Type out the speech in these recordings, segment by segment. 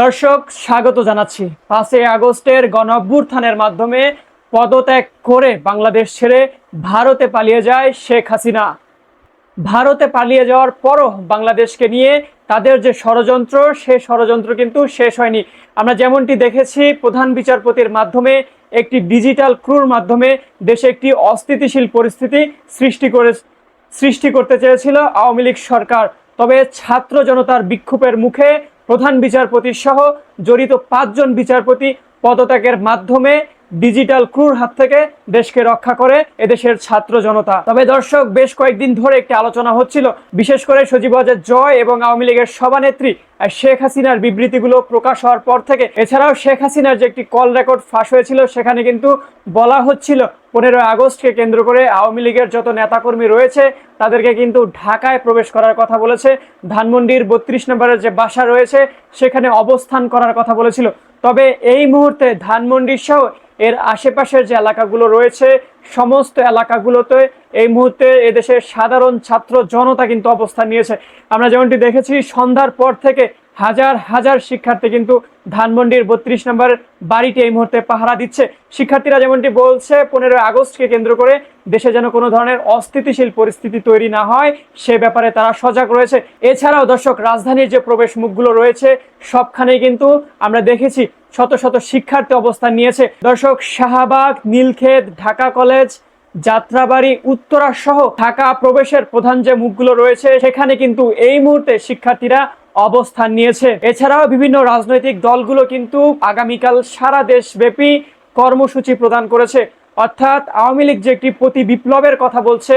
দর্শক, স্বাগত জানাচ্ছি। পাঁচই আগস্টের গণ অভ্যুত্থানের মাধ্যমে পদত্যাগ করে বাংলাদেশ ছেড়ে ভারতে পালিয়ে যায় শেখ হাসিনা। ভারতে পালিয়ে যাওয়ার পরও বাংলাদেশকে নিয়ে তাদের যে ষড়যন্ত্র, সে ষড়যন্ত্র কিন্তু শেষ হয়নি। আমরা যেমনটি দেখেছি, প্রধান বিচারপতির মাধ্যমে একটি ডিজিটাল ক্রুর মাধ্যমে দেশে একটি অস্থিতিশীল পরিস্থিতি সৃষ্টি করে, সৃষ্টি করতে চেয়েছিল আওয়ামী লীগ সরকার। তবে ছাত্র জনতার বিক্ষোভের মুখে প্রধান বিচারপতি সহ জড়িত পাঁচজন বিচারপতি পদত্যাগের মাধ্যমে ডিজিটাল ক্রুর হাত থেকে দেশকে রক্ষা করে এদেশের ছাত্র জনতা। তবে দর্শক, বেশ কয়েকদিন ধরে একটি আলোচনা হচ্ছিল। বিশেষ করে সজীবজের জয় এবং আওয়ামী লীগের সভানেত্রী শেখ হাসিনার বিবৃতিগুলো প্রকাশ হওয়ার পর থেকে এছাড়াও শেখ হাসিনার যে একটি কল রেকর্ড ফাঁস হয়েছিল, সেখানে কিন্তু বলা হচ্ছিল, পনেরোই আগস্টকে কেন্দ্র করে আওয়ামী লীগের যত নেতাকর্মী রয়েছে, তাদেরকে কিন্তু ঢাকায় প্রবেশ করার কথা বলেছে। ধানমন্ডির বত্রিশ নম্বরের যে বাসা রয়েছে, সেখানে অবস্থান করার কথা বলেছিল। তবে এই মুহূর্তে ধানমন্ডির সহ এর আশেপাশের যে এলাকাগুলো রয়েছে, সমস্ত এলাকাগুলোতে এই মুহূর্তে এদেশের সাধারণ ছাত্র জনতা কিন্তু অবস্থান নিয়েছে। আমরা যেমনটি দেখেছি, সন্ধ্যার পর থেকে হাজার হাজার শিক্ষার্থী কিন্তু ধানমন্ডির বত্রিশ নম্বর বাড়িটি এই মুহূর্তে পাহারা দিচ্ছে। শিক্ষার্থীরা যেমনটি বলছে, পনেরোই আগস্টকে কেন্দ্র করে দেশে যেন কোনো ধরনের অস্থিতিশীল পরিস্থিতি তৈরি না হয়, সে ব্যাপারে তারা সজাগ রয়েছে। এছাড়াও দর্শক, রাজধানীর যে প্রবেশ মুখগুলো রয়েছে, সবখানেই কিন্তু আমরা দেখেছি শত শত শিক্ষার্থী অবস্থান নিয়েছে। দর্শক, শাহবাগ, নীলক্ষেত, ঢাকা কলেজ, যাত্রাবাড়ি, উত্তরা সহ ঢাকা প্রবেশের প্রধান যে মুখগুলো রয়েছে, সেখানে কিন্তু এই মুহূর্তে শিক্ষার্থীরা অবস্থান নিয়েছে। এছাড়াও বিভিন্ন রাজনৈতিক দলগুলো কিন্তু আগামীকাল সারা দেশব্যাপী কর্মসূচি প্রদান করেছে। অর্থাৎ আওয়ামী লীগ যে একটি প্রতি বিপ্লবের কথা বলছে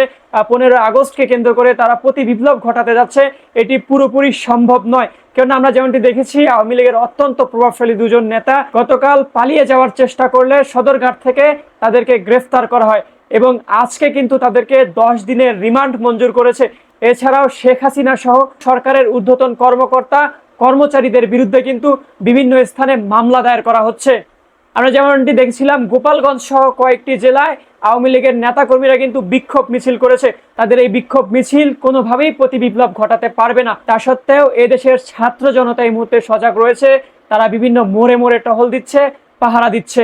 পনেরো আগস্টকে কেন্দ্র করে তারা প্রতি বিপ্লব ঘটাতে যাচ্ছে, এটি পুরোপুরি সম্ভব নয়। কেননা আমরা যেমনটি দেখেছি, আওয়ামী লীগের অত্যন্ত প্রভাবশালী দুজন নেতা গতকাল পালিয়ে যাওয়ার চেষ্টা করলে সদরঘাট থেকে তাদেরকে গ্রেফতার করা হয় এবং আজকে কিন্তু তাদেরকে দশ দিনের রিমান্ড মঞ্জুর করেছে। এছাড়াও শেখ হাসিনা সহ সরকারের ঊর্ধ্বতন কর্মকর্তা, কর্মচারীদের বিরুদ্ধে কিন্তু বিভিন্ন স্থানে মামলা দায়ের করা হচ্ছে। আমরা যেমনটি দেখছিলাম, গোপালগঞ্জ সহ কয়েকটি জেলায় আওয়ামী লীগের নেতাকর্মীরা কিন্তু বিক্ষোভ মিছিল করেছে। তাদের এই বিক্ষোভ মিছিল কোনোভাবেই প্রতি বিপ্লব ঘটাতে পারবে না। তা সত্ত্বেও এদেশের ছাত্র জনতা এই মুহূর্তে সজাগ রয়েছে। তারা বিভিন্ন মোড়ে মোড়ে টহল দিচ্ছে, পাহারা দিচ্ছে।